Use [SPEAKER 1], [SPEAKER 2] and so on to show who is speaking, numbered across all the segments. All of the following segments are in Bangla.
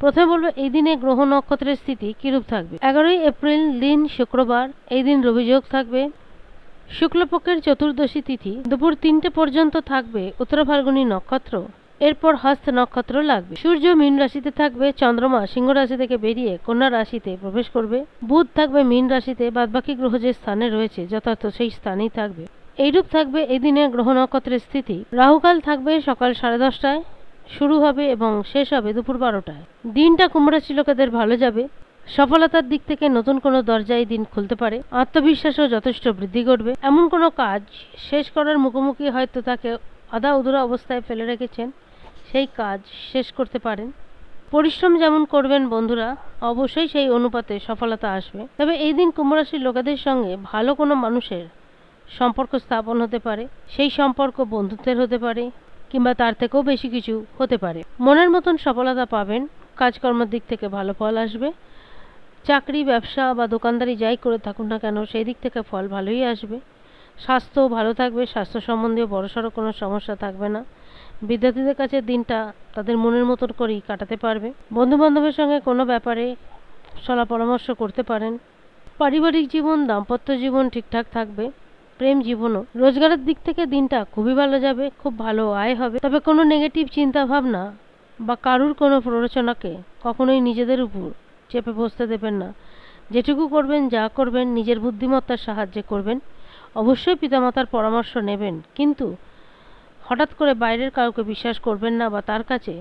[SPEAKER 1] প্রথমে বলব, এই দিনে গ্রহ নক্ষত্রের স্থিতি কিরূপ থাকবে? এগারোই এপ্রিল, দিন শুক্রবার, এই দিন রবিযোগ থাকবে। শুক্লপক্ষের চতুর্দশী তিথি, দুপুর তিনটে পর্যন্ত থাকবে উত্তর ফাল্গুনী নক্ষত্র। এরপর হস্ত নক্ষত্র লাগবে। সূর্য মীন রাশিতে থাকবে, চন্দ্রমা সিংহ রাশি থেকে বেরিয়ে কন্যা রাশিতে প্রবেশ করবে। বুধ থাকবে মীন রাশিতে, বাদবাকি গ্রহ যে স্থানে রয়েছে, যথার্থ সেই স্থানেই থাকবে। এইরূপ থাকবে এই দিনে গ্রহ নক্ষত্রের স্থিতি। রাহুকাল থাকবে সকাল সাড়ে দশটায়। শুরু হবে এবং শেষ হবে দুপুর বারোটায়। দিনটা কুমড়াশি লোকেদের ভালো যাবে। সফলতার দিক থেকে নতুন কোনো দরজায় দিন খুলতে পারে। আত্মবিশ্বাসও যথেষ্ট বৃদ্ধি ঘটবে এমন কোনো কাজ শেষ করার মুখোমুখি হয়তো তাকে আধা উদুরা অবস্থায় ফেলে রেখেছেন। সেই কাজ শেষ করতে পারেন। পরিশ্রম যেমন করবেন বন্ধুরা, অবশ্যই সেই অনুপাতে সফলতা আসবে। তবে এই দিন কুম্ভরাশির লোকেদের সঙ্গে ভালো কোনো মানুষের সম্পর্ক স্থাপন হতে পারে। সেই সম্পর্ক বন্ধুত্বের হতে পারে। কিংবা তার থেকেও বেশি কিছু হতে পারে। মনের মতন সফলতা পাবেন, কাজকর্মের দিক থেকে ভালো ফল আসবে, চাকরি, ব্যবসা বা দোকানদারি যাই করে থাকুন না কেন, সেই দিক থেকে ফল ভালোই আসবে। স্বাস্থ্য ভালো থাকবে, স্বাস্থ্য সম্বন্ধীয় বড়সড় কোনো সমস্যা থাকবে না। বিদ্যার্থীদের কাছে দিনটা তাদের মনের মতন করেই কাটাতে পারবে। বন্ধুবান্ধবের সঙ্গে কোনো ব্যাপারে সলা পরামর্শ করতে পারেন। পারিবারিক জীবন, দাম্পত্য জীবন ঠিকঠাক থাকবে। প্রেম জীবনও। রোজগারের দিক থেকে দিনটা খুবই ভালো যাবে, খুব ভালো আয় হবে। তবে কোনো নেগেটিভ চিন্তা ভাবনা বা কারুর কোনো প্ররোচনাকে কখনোই নিজেদের উপর চেপে বসতে দেবেন না। যেটুকু করবেন, যা করবেন, নিজের বুদ্ধিমত্তার সাহায্যে করবেন। অবশ্যই পিতামাতার পরামর্শ নেবেন, কিন্তু হঠাৎ করে বাইরের কাউকে বিশ্বাস করবেন না বা তার কাছে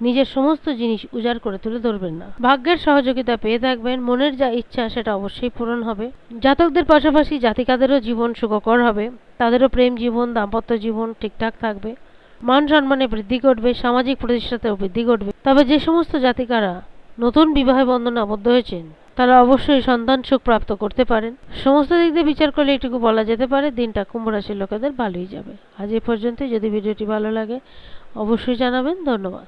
[SPEAKER 1] নিজের সমস্ত জিনিস উজাড় করে তুলে ধরবেন না। ভাগ্যের সহযোগিতা পেয়ে থাকবেন, মনের যা ইচ্ছা সেটা অবশ্যই পূরণ হবে। জাতকদের পাশাপাশি জাতিকাদেরও জীবন সুখকর হবে, তাদেরও প্রেম জীবন, দাম্পত্য জীবন ঠিকঠাক থাকবে। মান সম্মানে বৃদ্ধি ঘটবে, সামাজিক প্রতিষ্ঠাতেও বৃদ্ধি ঘটবে। তবে যে সমস্ত জাতিকারা নতুন বিবাহ বন্ধনে আবদ্ধ হয়েছেন, তারা অবশ্যই সন্তান সুখ প্রাপ্ত করতে পারেন। সমস্ত দিক দিয়ে বিচার করলে এটুকু বলা যেতে পারে, দিনটা কুম্ভ রাশির লোকেদের ভালোই যাবে। আজ এ পর্যন্তই। যদি ভিডিওটি ভালো লাগে, অবশ্যই জানাবেন। ধন্যবাদ।